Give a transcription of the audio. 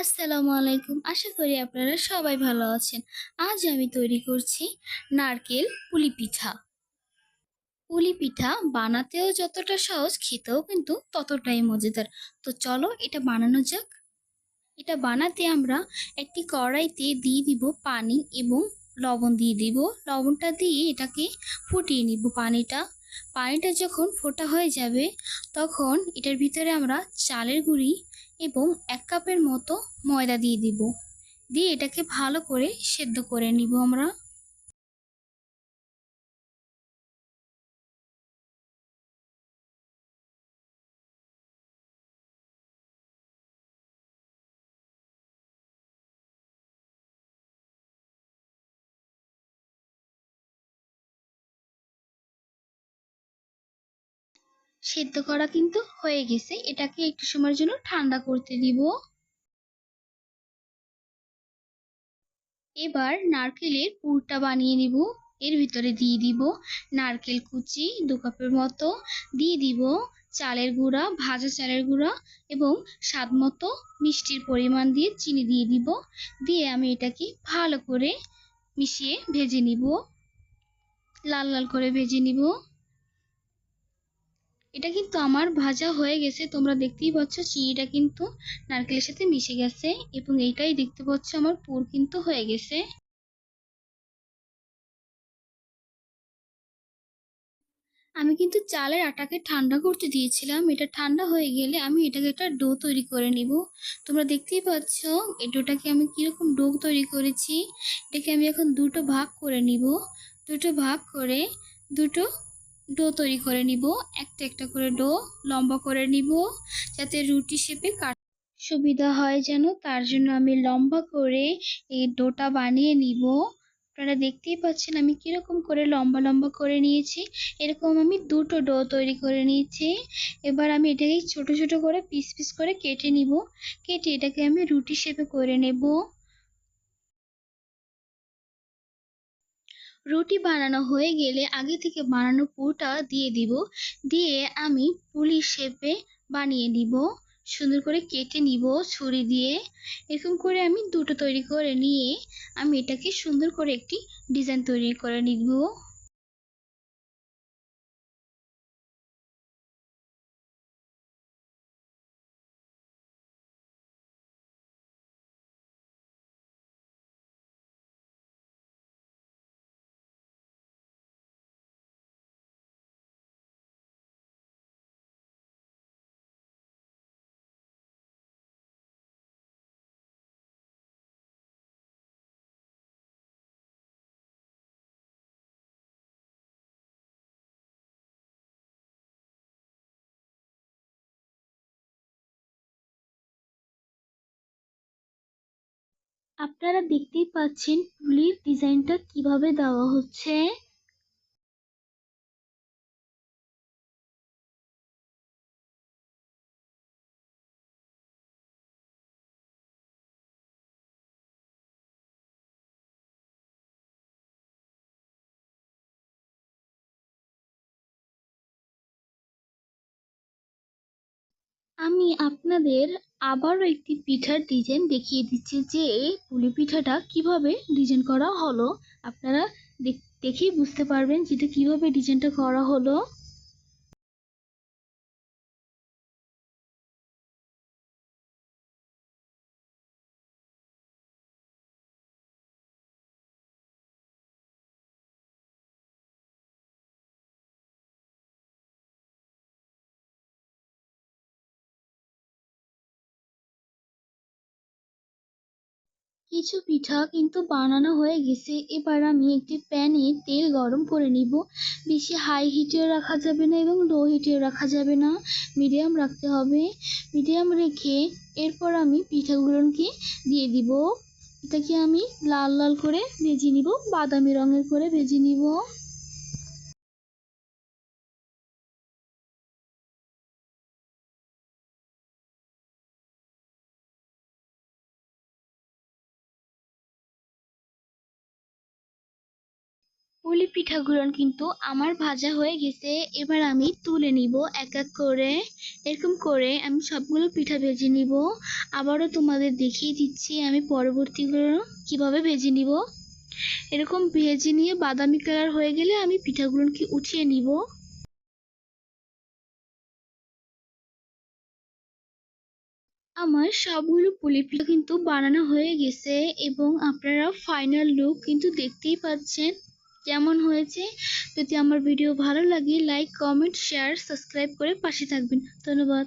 আসসালামু আলাইকুম। আশা করি আপনারা সবাই ভালো আছেন। আজ আমি তৈরি করছি নারকেল পুলি পিঠা। পুলি পিঠা বানাতেও যতটা সহজ, খেতেও কিন্তু ততটাই মজাদার। তো চলো এটা বানানো যাক। এটা বানাতে আমরা একটি কড়াইতে দিয়ে দিব পানি এবং লবণ দিয়ে দিব। লবণটা দিয়ে এটাকে ফুটিয়ে নিব পানিটা। পানিটা যখন ফোটা হয়ে যাবে, তখন এটার ভিতরে আমরা চালের গুঁড়ি এবং এক কাপের মতো ময়দা দিয়ে দিব। দিয়ে এটাকে ভালো করে সেদ্ধ করে নিব আমরা। সেদ্ধ করা কিন্তু হয়ে গেছে। এটাকে একটু সময়ের জন্য ঠান্ডা করতে দিব। এবার নারকেলের পুরটা বানিয়ে নিব। এর ভিতরে দিয়ে দিব নারকেল কুচি দু কাপের মতো। দিয়ে দিব চালের গুঁড়া, ভাজা চালের গুঁড়া এবং স্বাদ মতো মিষ্টির পরিমাণ দিয়ে চিনি দিয়ে দিব। দিয়ে আমি এটাকে ভালো করে মিশিয়ে ভেজে নিব। লাল লাল করে ভেজে নিব। এটা কিন্তু আমার ভাজা হয়ে গেছে, তোমরা দেখতেই পাচ্ছ চিনিটা কিন্তু নারকেলের সাথে মিশে গেছে এবং এইটাই দেখতে পাচ্ছ আমার পুর কিন্তু হয়ে গেছে। আমি কিন্তু চালের আটাকে ঠান্ডা করতে দিয়েছিলাম, এটা ঠান্ডা হয়ে গেলে আমি এটাকে একটা ডো তৈরি করে নিব। তোমরা দেখতেই পাচ্ছ এই ডোটাকে আমি কীরকম ডো তৈরি করেছি, এটাকে আমি এখন দুটো ভাগ করে নিব, দুটো ভাগ করে দুটো ডো তৈরি করে নিব। একটা একটা করে ডো লম্বা করে নিব যাতে রুটি শেপে কাট সুবিধা হয় যেন, তার জন্য আমি লম্বা করে এই ডোটা বানিয়ে নিব। আপনারা দেখতেই পাচ্ছেন আমি কীরকম করে লম্বা লম্বা করে নিয়েছি। এরকম আমি দুটো ডো তৈরি করে নিয়েছি। এবার আমি এটাকে ছোট ছোট করে পিস পিস করে কেটে নিব। কেটে এটাকে আমি রুটি শেপে করে নেব। রুটি বানানো হয়ে গেলে আগে থেকে বানানো পুরটা দিয়ে দিব। দিয়ে আমি পুলি শেপে বানিয়ে দিব। সুন্দর করে কেটে নিব ছুরি দিয়ে। এরকম করে আমি দুটো তৈরি করে নিয়ে আমি এটাকে সুন্দর করে একটি ডিজাইন তৈরি করে নিব। আপনারা দেখতেই পাচ্ছেন পুলির ডিজাইনটা কীভাবে দেওয়া হচ্ছে। আমি আপনাদের আবারও একটি পিঠার ডিজাইন দেখিয়ে দিচ্ছি যে পুলি পিঠাটা কীভাবে ডিজাইন করা হলো। আপনারা দেখেই বুঝতে পারবেন যেটা কীভাবে ডিজাইনটা করা হলো। কিছু পিঠা কিন্তু বানানো হয়ে গেছে। এবার আমি একটি প্যানে তেল গরম করে নিব। বেশি হাই হিটেও রাখা যাবে না এবং লো হিটেও রাখা যাবে না। মিডিয়াম রাখতে হবে। মিডিয়াম রেখে এরপর আমি পিঠাগুলোকে দিয়ে দিব। এটাকে আমি লাল লাল করে ভেজে নিব। বাদামি রঙের করে ভেজে নিব। পুলি পিঠাগুলো কিন্তু আমার ভাজা হয়ে গেছে। এবার আমি তুলে নিব এক এক করে। এরকম করে আমি সবগুলো পিঠা ভেজে নিব। আবারও তোমাদের দেখিয়ে দিচ্ছি আমি পরবর্তীগুলো কীভাবে ভেজে নিব। এরকম ভেজে নিয়ে বাদামি কালার হয়ে গেলে আমি পিঠাগুলোকে উঠিয়ে নিব। আমার সবগুলো পুলি পিঠা কিন্তু বানানো হয়ে গেছে এবং আপনারা ফাইনাল লুক কিন্তু দেখতেই পাচ্ছেন। কেমন হয়েছে? যদি আমার ভিডিও ভালো লাগে লাইক কমেন্ট শেয়ার সাবস্ক্রাইব করে পাশে থাকবেন। ধন্যবাদ।